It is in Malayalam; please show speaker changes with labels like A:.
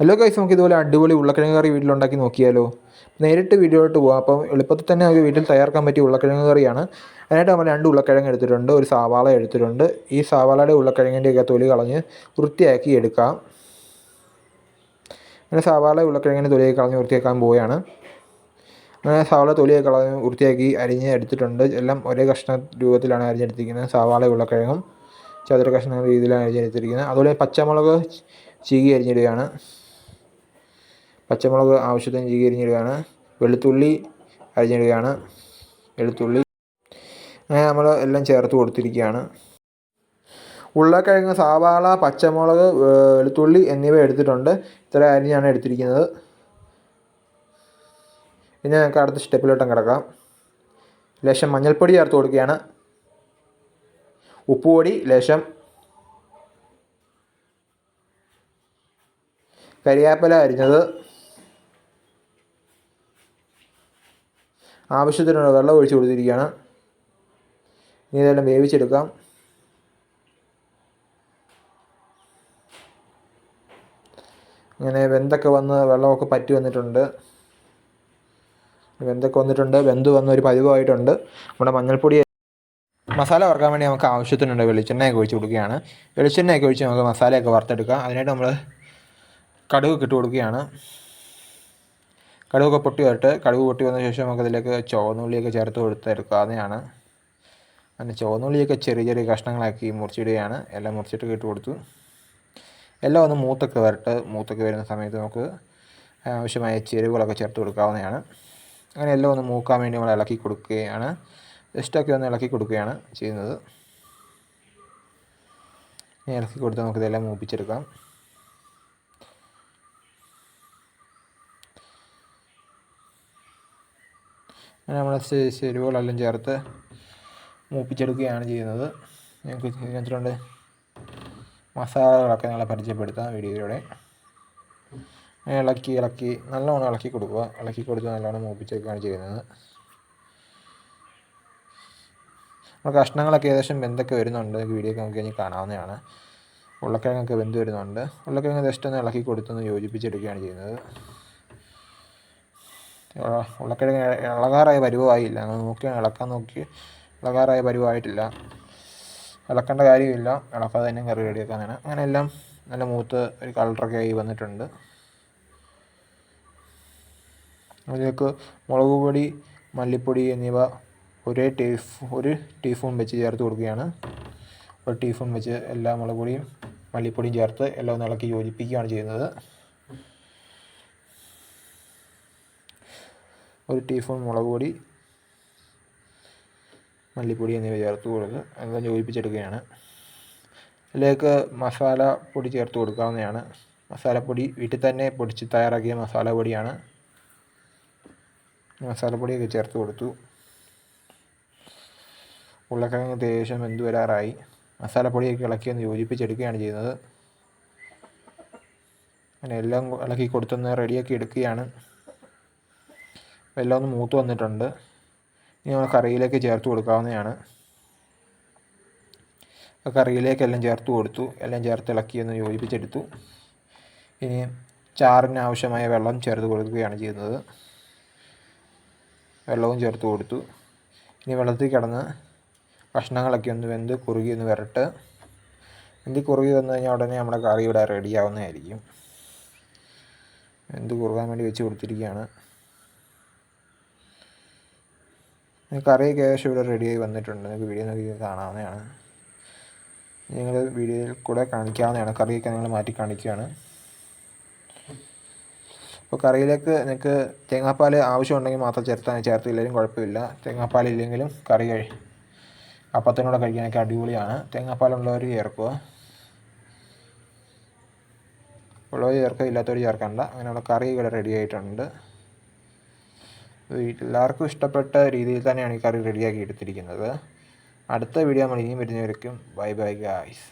A: ഹലോ ഗൈസ് നമുക്ക് ഇതുപോലെ അടിപൊളി ഉള്ളക്കിഴങ്ങ് കറി വീട്ടിലുണ്ടാക്കി നോക്കിയാലോ? നേരിട്ട് വീഡിയോയിലോട്ട് പോകാം അപ്പം എളുപ്പത്തിൽ തന്നെ നമുക്ക് വീട്ടിൽ തയ്യാറാക്കാൻ പറ്റിയ ഉള്ളക്കിഴങ്ങ് കറിയാണ്. അതിനായിട്ട് നമ്മൾ രണ്ട് ഉള്ളക്കിഴങ്ങ് എടുത്തിട്ടുണ്ട്. ഒരു സവാള എടുത്തിട്ടുണ്ട്. ഈ സവാളയുടെ ഉരുളക്കിഴങ്ങിന്റെയൊക്കെ തൊലി കളഞ്ഞ് വൃത്തിയാക്കി എടുക്കാം. അങ്ങനെ സവാള ഉള്ളക്കിഴങ്ങിന്റെ തൊലിയൊക്കെ കളഞ്ഞ് വൃത്തിയാക്കാൻ പോവുകയാണ്. അങ്ങനെ സവാള തൊലിയൊക്കെ കളഞ്ഞ് വൃത്തിയാക്കി അരിഞ്ഞ് എടുത്തിട്ടുണ്ട്. എല്ലാം ഒരേ കഷ്ണ രൂപത്തിലാണ് അരിഞ്ഞെടുത്തിരിക്കുന്നത്. സവാള ഉള്ളക്കിഴങ്ങും ചതുര കഷ്ണ രീതിയിലാണ് അരിഞ്ഞെടുത്തിരിക്കുന്നത്. അതുപോലെ പച്ചമുളക് ചീകി അരിഞ്ഞിടുകയാണ്. പച്ചമുളക് ആവശ്യത്തിന് ചീകരിഞ്ഞിടുകയാണ് വെളുത്തുള്ളി അരിഞ്ഞിടുകയാണ്. വെളുത്തുള്ളി അങ്ങനെ നമ്മൾ എല്ലാം ചേർത്ത് കൊടുത്തിരിക്കുകയാണ്. ഉരുളക്കിഴങ്ങ് സവാള പച്ചമുളക് വെളുത്തുള്ളി എന്നിവ എടുത്തിട്ടുണ്ട്. ഇത്ര അരിഞ്ഞാണ് എടുത്തിരിക്കുന്നത്. ഇനി ഞങ്ങൾക്ക് അടുത്ത സ്റ്റെപ്പിലോട്ടും കിടക്കാം. ലേശം മഞ്ഞൾപ്പൊടി ചേർത്ത് കൊടുക്കുകയാണ്. ഉപ്പുപൊടി ലേശം കരിയാപ്പല അരിഞ്ഞത്. ആവശ്യത്തിനുള്ള വെള്ളം ഒഴിച്ച് കൊടുത്തിരിക്കുകയാണ്. ഇനി ഇതെല്ലാം വേവിച്ചെടുക്കാം. ഇങ്ങനെ വെന്തൊക്കെ വന്ന് വെള്ളമൊക്കെ പറ്റി വന്നിട്ടുണ്ട്. വെന്തൊക്കെ വന്നിട്ടുണ്ട്. വെന്ത് വന്ന ഒരു പതിവായിട്ടുണ്ട് നമ്മുടെ മഞ്ഞൾപ്പൊടി മസാല വറുക്കാൻ വേണ്ടി നമുക്ക് ആവശ്യത്തിനുണ്ട് വെളിച്ചെണ്ണയൊക്കെ ഒഴിച്ച് കൊടുക്കുകയാണ്. വെളിച്ചെണ്ണയൊക്കെ ഒഴിച്ച് നമുക്ക് മസാലയൊക്കെ വറുത്തെടുക്കാം. അതിനായിട്ട് നമ്മൾ കടുക് ഇട്ട് കൊടുക്കുകയാണ്. കടുകൊക്കെ പൊട്ടി വരട്ടെ. കടുക് പൊട്ടി വന്ന ശേഷം നമുക്കതിലേക്ക് ചുവന്നുള്ളിയൊക്കെ ചേർത്ത് കൊടുത്തെടുക്കാവുന്നതാണ് അങ്ങനെ ചുവന്നുള്ളിയൊക്കെ ചെറിയ ചെറിയ കഷ്ണങ്ങളാക്കി മുറിച്ചിടുകയാണ്. എല്ലാം മുറിച്ചിട്ട് ഇട്ട് കൊടുത്തു. എല്ലാം ഒന്ന് മൂത്തൊക്കെ വരട്ടെ. മൂത്തൊക്കെ വരുന്ന സമയത്ത് നമുക്ക് ആവശ്യമായ ചേരുവകളൊക്കെ ചേർത്ത് കൊടുക്കാവുന്നതാണ്. അങ്ങനെ എല്ലാം ഒന്ന് മൂക്കാൻ വേണ്ടി നമ്മൾ ഇളക്കി കൊടുക്കുകയാണ്. ജസ്റ്റൊക്കെ ഒന്ന് ഇളക്കി കൊടുക്കുകയാണ് ചെയ്യുന്നത്. ഇളക്കി കൊടുത്ത് നമുക്കിതെല്ലാം മൂപ്പിച്ചെടുക്കാം. നമ്മൾ ചേരുവകളെല്ലാം ചേർത്ത് മൂപ്പിച്ചെടുക്കുകയാണ് ചെയ്യുന്നത്. ഞങ്ങൾക്ക് ഇതിനകത്തിലുണ്ട് മസാലകളൊക്കെ നിങ്ങളെ പരിചയപ്പെടുത്താം വീഡിയോയിലൂടെ. ഇളക്കി ഇളക്കി നല്ലോണം ഇളക്കി കൊടുക്കുക. ഇളക്കി കൊടുത്ത് നല്ലോണം മൂപ്പിച്ചൊക്കെയാണ് ചെയ്യുന്നത്. നമ്മുടെ കഷ്ണങ്ങളൊക്കെ ഏകദേശം വെന്തൊക്കെ വരുന്നുണ്ട്. വീഡിയോ ഒക്കെ നമുക്ക് കഴിഞ്ഞാൽ കാണാവുന്നതാണ്. ഉരുളക്കിഴങ്ങൊക്കെ വെന്ത് വരുന്നുണ്ട്. ഉരുളക്കിഴങ്ങ് ജസ്റ്റ് ഒന്ന് ഇളക്കി കൊടുത്തൊന്ന് യോജിപ്പിച്ചെടുക്കുകയാണ് ചെയ്യുന്നത്. ഉരുളക്കിഴങ്ങ് ഇളകാറായ പരുവമായില്ല അങ്ങനെ നോക്കി ഇളക്കാൻ നോക്കി ഇളകാറായ പരുവമായിട്ടില്ല ഇളക്കേണ്ട കാര്യമില്ല. ഇളക്കാതെ തന്നെ കറി റെഡിയാക്കാനാണ്. അങ്ങനെ എല്ലാം നല്ല മൂത്ത് ഒരു കളറൊക്കെ ആയി വന്നിട്ടുണ്ട്. അതിലേക്ക് മുളക് പൊടി മല്ലിപ്പൊടി എന്നിവ ഒരേ ടീഫ് ഒരു ടീസ്പൂൺ വെച്ച് ചേർത്ത് കൊടുക്കുകയാണ്. ഒരു ടീസ്പൂൺ വെച്ച് എല്ലാ മുളക് പൊടിയും മല്ലിപ്പൊടിയും ചേർത്ത് എല്ലാം ഒന്ന് ഇളക്കി യോജിപ്പിക്കുകയാണ് ചെയ്യുന്നത്. ഒരു ടീസ്പൂൺ മുളക് പൊടി മല്ലിപ്പൊടി എന്നിവ ചേർത്ത് കൊടുക്കുക എല്ലാം യോജിപ്പിച്ചെടുക്കുകയാണ്. അതിലേക്ക് മസാല പൊടി ചേർത്ത് കൊടുക്കാവുന്നതാണ്. മസാലപ്പൊടി വീട്ടിൽ തന്നെ പൊടിച്ച് തയ്യാറാക്കിയ മസാല പൊടിയാണ്. മസാലപ്പൊടിയൊക്കെ ചേർത്ത് കൊടുത്തു. ഉരുളക്കിഴങ്ങ് ദേശം വെന്ത് വരാറായി. മസാലപ്പൊടിയൊക്കെ ഇളക്കി ഒന്ന് യോജിപ്പിച്ചെടുക്കുകയാണ് ചെയ്യുന്നത്. അങ്ങനെ എല്ലാം ഇളക്കി കൊടുത്തൊന്ന് റെഡിയാക്കി എടുക്കുകയാണ്. എല്ലാം ഒന്ന് മൂത്ത് വന്നിട്ടുണ്ട്. ഇനി നമ്മൾ കറിയിലേക്ക് ചേർത്ത് കൊടുക്കാവുന്നതാണ്. കറിയിലേക്ക് എല്ലാം ചേർത്ത് കൊടുത്തു. എല്ലാം ചേർത്ത് ഇളക്കി ഒന്ന് യോജിപ്പിച്ചെടുത്തു. ഇനി ചാറിന് ആവശ്യമായ വെള്ളം ചേർത്ത് കൊടുക്കുകയാണ് ചെയ്യുന്നത്. വെള്ളവും ചേർത്ത് കൊടുത്തു. ഇനി വെള്ളത്തിൽ കിടന്ന് കഷ്ണങ്ങളൊക്കെ ഒന്ന് വെന്ത് കുറുകി ഒന്ന് വരട്ട്. വെന്ത് കുറുകി വന്നു കഴിഞ്ഞാൽ ഉടനെ നമ്മുടെ കറി ഇവിടെ റെഡിയാവുന്നതായിരിക്കും വെന്ത് കുറുകാൻ വേണ്ടി വെച്ച് കൊടുത്തിരിക്കുകയാണ്. കറിയൊക്കെ ഏകദേശം ഇവിടെ റെഡിയായി വന്നിട്ടുണ്ട്. നിങ്ങൾക്ക് വീഡിയോ നോക്കി കാണാവുന്നതാണ്. നിങ്ങൾ വീഡിയോയിൽ കൂടെ കാണിക്കാവുന്നതാണ്. കറിയൊക്കെ നിങ്ങൾ മാറ്റി കാണിക്കുകയാണ്. അപ്പോൾ കറിയിലേക്ക് നിങ്ങൾക്ക് തേങ്ങാപ്പാൽ ആവശ്യമുണ്ടെങ്കിൽ മാത്രം ചേർത്താൽ ചേർത്തില്ലെങ്കിലും കുഴപ്പമില്ല. തേങ്ങാപ്പാൽ ഇല്ലെങ്കിലും കറി കഴി അപ്പത്തിനോടെ കഴിക്കാനൊക്കെ അടിപൊളിയാണ്. തേങ്ങാപ്പാലുള്ളവർ ചേർക്കുക. ഉള്ളവർ ചേർക്കുക ഇല്ലാത്തവർ ചേർക്കണ്ട. അങ്ങനെയുള്ള കറി ഇവിടെ റെഡി ആയിട്ടുണ്ട്. എല്ലാവർക്കും ഇഷ്ടപ്പെട്ട രീതിയിൽ തന്നെയാണ് ഈ കറി റെഡിയാക്കി എടുത്തിരിക്കുന്നത്. അടുത്ത വീഡിയോ നമ്മൾ ഇനിയും വരുന്നവരേക്കും ബൈ ബൈ ഗായ്സ്